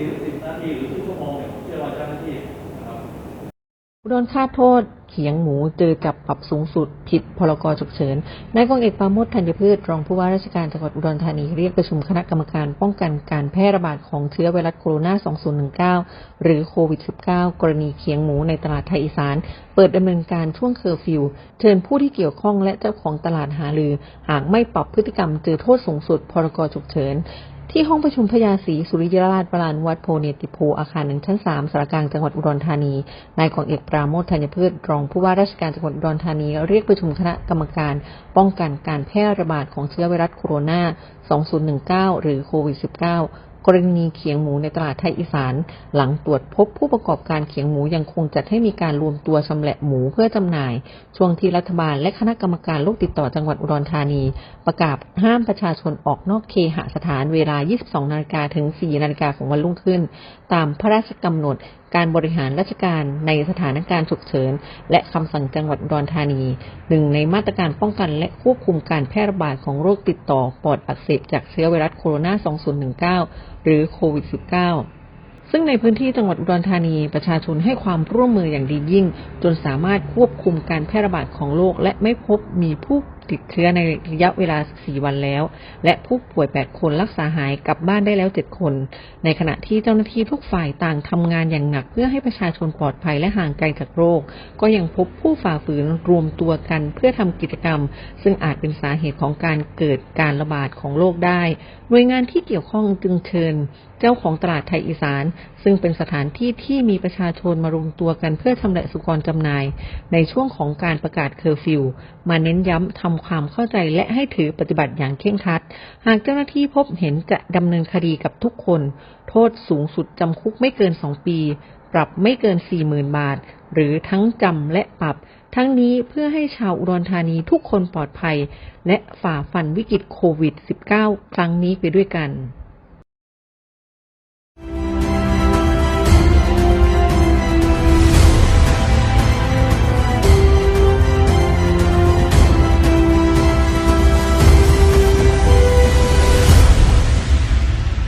หรือสิบนาทีหรือครึ่งชั่วโมงเนี่ยผมเชื่อว่าเจ้าหน้าที่นะครับอุดรค่าโทษเขียงหมูเจอจับปรับสูงสุดผิดพรกฉุกเฉินนายกองเอกปราโมทธัญพืชรองผู้ว่าราชการจังหวัดอุดรธานีเรียกประชุมคณะกรรมการป้องกันการแพร่ระบาดของเชื้อไวรัสโคโรนา 2019 หรือโควิด -19 กรณีเขียงหมูในตลาดไทยอีสาน เปิดดำเนินการช่วงเคอร์ฟิว เชิญผู้ที่เกี่ยวข้องและเจ้าของตลาดหาลือ หากไม่ปรับพฤติกรรมเจอโทษสูงสุดพรกฉุกเฉิน ที่ห้องประชุมพญาศรีสุริยราชบาลานวัดโพเนติโพอาคารหนึ่งชั้นสามสารกลางจังหวัดอุดรธานี นายของเอกปราโมทธัญพืชรองผู้ว่าราชการจังหวัดอุดรธานี เรียกประชุมคณะกรรมการ ป้องกันการแพร่ระบาดของเชื้อไวรัสโคโรนา 2019 หรือโควิด -19 กรณีเขียงหมูในตลาดไทยอีสาน หลังตรวจพบผู้ประกอบการเขียงหมูยังคงจัดให้มีการรวมตัวชำแหละหมูเพื่อจำหน่าย ช่วงที่รัฐบาลและคณะกรรมการโรคติดต่อจังหวัดอุดรธานี ประกาศห้ามประชาชนออกนอกเคหสถานเวลา 22 นาฬิกาถึง 4 นาฬิกาของวันรุ่งขึ้น ตามพระราชกำหนด การบริหารราชการในสถานการณ์ฉุกเฉิน และคำสั่งจังหวัดอุดรธานี หนึ่งในมาตรการป้องกันและควบคุมการแพร่ระบาดของโรคติดต่อปอดอักเสบจากเชื้อไวรัสโคโรนา 2019 หรือโควิด -19 ซึ่งในพื้นที่จังหวัดอุดรธานีประชาชนให้ความร่วมมืออย่างดียิ่ง จนสามารถควบคุมการแพร่ระบาดของโรคและไม่พบมีผู้ ติดเชื้อในระยะเวลา4วันแล้ว และผู้ป่วย 8 คนรักษาหายกลับบ้านได้แล้ว 7 คน ในขณะที่เจ้าหน้าที่ทุกฝ่ายต่างทำงานอย่างหนัก เพื่อให้ประชาชนปลอดภัยและห่างไกลจากโรค ก็ยังพบผู้ฝ่าฝืนรวมตัวกันเพื่อทำกิจกรรม ซึ่งอาจเป็นสาเหตุของการเกิดการระบาดของโรคได้หน่วยงานที่เกี่ยวข้องจึงเชิญเจ้าของตลาดไทยอีสาน ซึ่งเป็นสถานที่ที่มีประชาชนมารวมตัวกันเพื่อชำแหละสุกรจำหน่าย ในช่วงของการประกาศเคอร์ฟิว มาเน้นย้ำทำความเข้าใจและให้ถือปฏิบัติอย่างเคร่งครัด หากเจ้าหน้าที่พบเห็นจะดำเนินคดีกับทุกคน โทษสูงสุดจำคุกไม่เกิน2ปี ปรับไม่เกิน40,000บาท หรือทั้งจำและปรับ ทั้งนี้เพื่อให้ชาวอุดรธานีทุกคนปลอดภัย และฝ่าฟันวิกฤตโควิด -19 ครั้งนี้ไปด้วยกัน